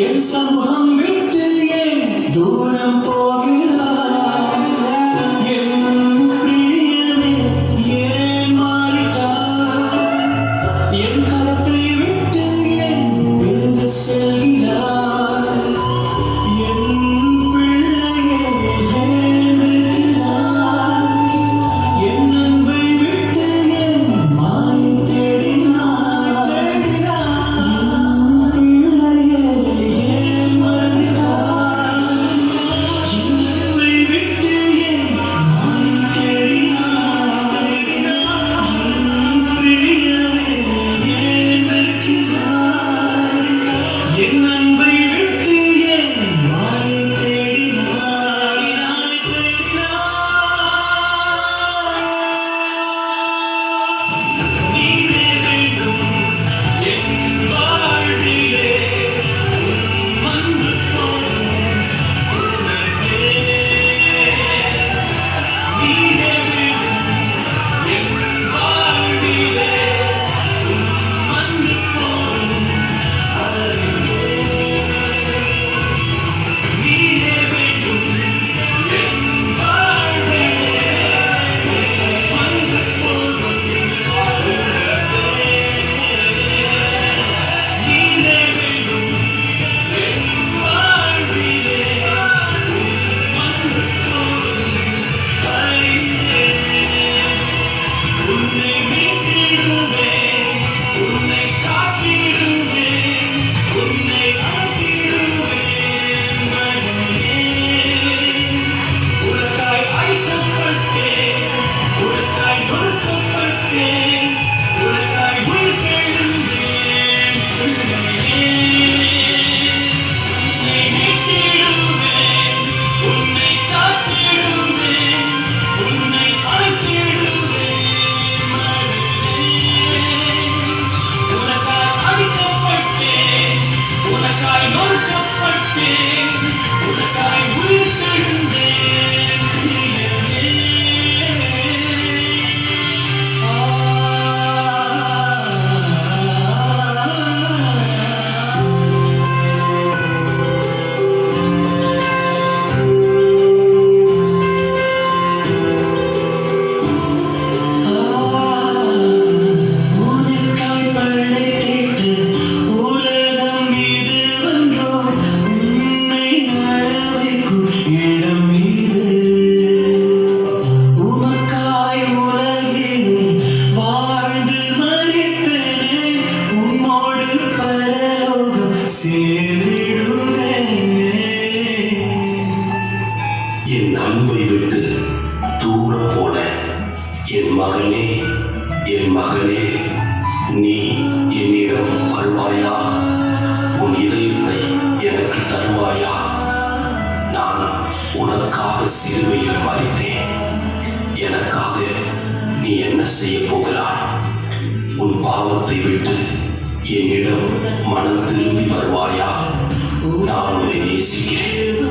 என் சமூகம் என் அன்பை விட்டு தூரம் போன என் மகனே என் மகனே நீ என்னிடம் வருவாயா? உன் இதயத்தை எனக்கு தருவாயா? நான் உனக்காக சிலுவையில் மறித்தேன். எனக்காக நீ என்ன செய்ய போகிறாய்? உன் பாவத்தை விட்டு என்னிடம் மனம் திரும்பி வருவாயா? நான் உன்னை நேசிக்கிறேன்.